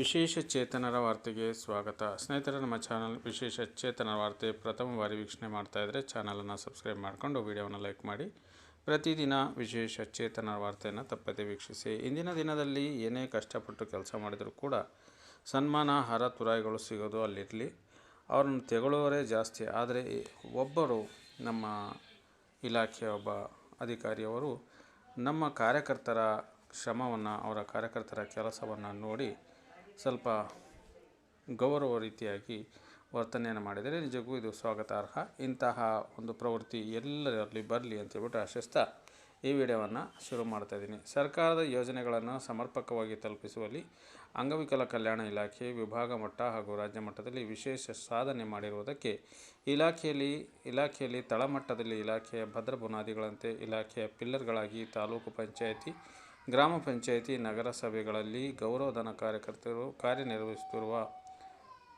ವಿಶೇಷ ಚೇತನರ ವಾರ್ತೆಗೆ ಸ್ವಾಗತ. ಸ್ನೇಹಿತರ, ನಮ್ಮ ಚಾನಲ್ ವಿಶೇಷ ಚೇತನ ವಾರ್ತೆ ಪ್ರಥಮ ಬಾರಿ ವೀಕ್ಷಣೆ ಮಾಡ್ತಾ ಇದ್ದರೆ ಚಾನಲನ್ನು ಸಬ್ಸ್ಕ್ರೈಬ್ ಮಾಡಿಕೊಂಡು ವಿಡಿಯೋವನ್ನು ಲೈಕ್ ಮಾಡಿ. ಪ್ರತಿದಿನ ವಿಶೇಷ ಚೇತನ ವಾರ್ತೆಯನ್ನು ತಪ್ಪದೆ ವೀಕ್ಷಿಸಿ. ಇಂದಿನ ದಿನದಲ್ಲಿ ಏನೇ ಕಷ್ಟಪಟ್ಟು ಕೆಲಸ ಮಾಡಿದರೂ ಕೂಡ ಸನ್ಮಾನ, ಹರ, ತುರಾಯಿಗಳು ಸಿಗೋದು ಅಲ್ಲಿರಲಿ ಅವ್ರನ್ನ ತೆಗೊಳ್ಳೋರೇ ಜಾಸ್ತಿ. ಆದರೆ ಒಬ್ಬರು ನಮ್ಮ ಇಲಾಖೆಯ ಒಬ್ಬ ಅಧಿಕಾರಿಯವರು ನಮ್ಮ ಕಾರ್ಯಕರ್ತರ ಶ್ರಮವನ್ನು, ಅವರ ಕಾರ್ಯಕರ್ತರ ಕೆಲಸವನ್ನು ನೋಡಿ ಸ್ವಲ್ಪ ಗೌರವ ರೀತಿಯಾಗಿ ವರ್ತನೆಯನ್ನು ಮಾಡಿದರೆ ನಿಜಕ್ಕೂ ಇದು ಸ್ವಾಗತಾರ್ಹ. ಇಂತಹ ಒಂದು ಪ್ರವೃತ್ತಿ ಎಲ್ಲರಲ್ಲಿ ಬರಲಿ ಅಂತೇಳ್ಬಿಟ್ಟು ಆಶಿಸ್ತಾ ಈ ವಿಡಿಯೋವನ್ನು ಶುರು ಮಾಡ್ತಾ ಇದ್ದೀನಿ. ಸರ್ಕಾರದ ಯೋಜನೆಗಳನ್ನು ಸಮರ್ಪಕವಾಗಿ ತಲುಪಿಸುವಲ್ಲಿ ಅಂಗವಿಕಲ ಕಲ್ಯಾಣ ಇಲಾಖೆ, ವಿಭಾಗ ಮಟ್ಟ ಹಾಗೂ ರಾಜ್ಯ ಮಟ್ಟದಲ್ಲಿ ವಿಶೇಷ ಸಾಧನೆ ಮಾಡಿರುವುದಕ್ಕೆ ಇಲಾಖೆಯಲ್ಲಿ ಇಲಾಖೆಯಲ್ಲಿ ತಳಮಟ್ಟದಲ್ಲಿ ಇಲಾಖೆಯ ಭದ್ರ ಬುನಾದಿಗಳಂತೆ ಇಲಾಖೆಯ ಪಿಲ್ಲರ್ಗಳಾಗಿ ತಾಲೂಕು ಪಂಚಾಯಿತಿ, ಗ್ರಾಮ ಪಂಚಾಯಿತಿ, ನಗರಸಭೆಗಳಲ್ಲಿ ಗೌರವಧನ ಕಾರ್ಯಕರ್ತರು ಕಾರ್ಯನಿರ್ವಹಿಸುತ್ತಿರುವ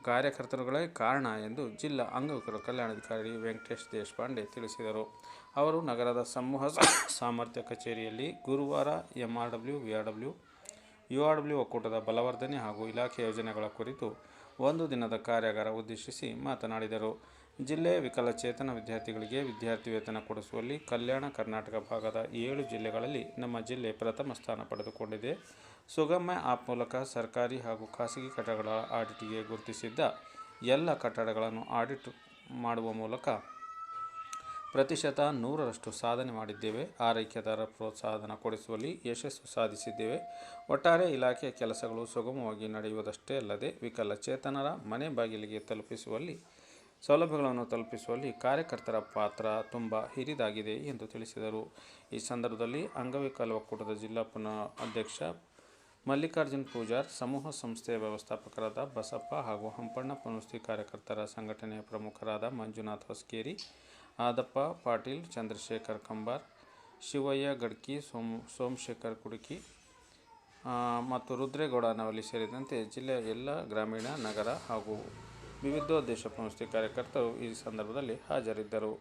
ಕಾರ್ಯಕರ್ತರುಗಳೇ ಕಾರಣ ಎಂದು ಜಿಲ್ಲಾ ಅಂಗವಿಕಲ ಕಲ್ಯಾಣಾಧಿಕಾರಿ ವೆಂಕಟೇಶ್ ದೇಶಪಾಂಡೆ ತಿಳಿಸಿದರು. ಅವರು ನಗರದ ಸಮೂಹ ಸಾಮರ್ಥ್ಯ ಕಚೇರಿಯಲ್ಲಿ ಗುರುವಾರ M R W V R W U R W ಒಕ್ಕೂಟದ ಬಲವರ್ಧನೆ ಹಾಗೂ ಇಲಾಖೆ ಯೋಜನೆಗಳ ಕುರಿತು ಒಂದು ದಿನದ ಕಾರ್ಯಾಗಾರ ಉದ್ದೇಶಿಸಿ ಮಾತನಾಡಿದರು. ಜಿಲ್ಲೆ ವಿಕಲಚೇತನ ವಿದ್ಯಾರ್ಥಿಗಳಿಗೆ ವಿದ್ಯಾರ್ಥಿ ವೇತನ ಕೊಡಿಸುವಲ್ಲಿ ಕಲ್ಯಾಣ ಕರ್ನಾಟಕ ಭಾಗದ ಏಳು ಜಿಲ್ಲೆಗಳಲ್ಲಿ ನಮ್ಮ ಜಿಲ್ಲೆ ಪ್ರಥಮ ಸ್ಥಾನ ಪಡೆದುಕೊಂಡಿದೆ. ಸುಗಮ್ಯ ಆ್ಯಪ್ ಮೂಲಕ ಸರ್ಕಾರಿ ಹಾಗೂ ಖಾಸಗಿ ಕಟ್ಟಡಗಳ ಆಡಿಟ್ಗೆ ಗುರುತಿಸಿದ್ದ ಎಲ್ಲ ಕಟ್ಟಡಗಳನ್ನು ಆಡಿಟ್ ಮಾಡುವ ಮೂಲಕ ಪ್ರತಿಶತ ನೂರರಷ್ಟು ಸಾಧನೆ ಮಾಡಿದ್ದೇವೆ. ಆರೈಕೆದಾರ ಪ್ರೋತ್ಸಾಹನ ಕೊಡಿಸುವಲ್ಲಿ ಯಶಸ್ಸು ಸಾಧಿಸಿದ್ದೇವೆ. ಒಟ್ಟಾರೆ ಇಲಾಖೆಯ ಕೆಲಸಗಳು ಸುಗಮವಾಗಿ ನಡೆಯುವುದಷ್ಟೇ ಅಲ್ಲದೆ ವಿಕಲಚೇತನರ ಮನೆ ಬಾಗಿಲಿಗೆ ತಲುಪಿಸುವಲ್ಲಿ, ಸೌಲಭ್ಯಗಳನ್ನು ತಲುಪಿಸುವಲ್ಲಿ ಕಾರ್ಯಕರ್ತರ ಪಾತ್ರ ತುಂಬ ಹಿರಿದಾಗಿದೆ ಎಂದು ತಿಳಿಸಿದರು. ಈ ಸಂದರ್ಭದಲ್ಲಿ ಅಂಗವಿಕಲ ಒಕ್ಕೂಟದ ಜಿಲ್ಲಾ ಪುನಃ ಅಧ್ಯಕ್ಷ ಮಲ್ಲಿಕಾರ್ಜುನ್ ಪೂಜಾರ್, ಸಮೂಹ ಸಂಸ್ಥೆಯ ವ್ಯವಸ್ಥಾಪಕರಾದ ಬಸಪ್ಪ ಹಾಗೂ ಹಂಪಣ್ಣ ಪುನಸ್ತಿ ಕಾರ್ಯಕರ್ತರ ಸಂಘಟನೆಯ ಪ್ರಮುಖರಾದ ಮಂಜುನಾಥ್ ಹೊಸ್ಕೇರಿ, ಆದಪ್ಪ ಪಾಟೀಲ್, ಚಂದ್ರಶೇಖರ್ ಕಂಬಾರ್, ಶಿವಯ್ಯ ಗಡ್ಕಿ, ಸೋಮ್, ಸೋಮಶೇಖರ್ ಕುಡುಕಿ ಮತ್ತು ರುದ್ರೇಗೌಡ ನವಲಿ ಸೇರಿದಂತೆ ಜಿಲ್ಲೆಯ ಎಲ್ಲ ಗ್ರಾಮೀಣ, ನಗರ ಹಾಗೂ ವಿವಿಧೋದ್ದೇಶ ಪುನಸ್ತಿ ಕಾರ್ಯಕರ್ತರು ಈ ಸಂದರ್ಭದಲ್ಲಿ ಹಾಜರಿದ್ದರು.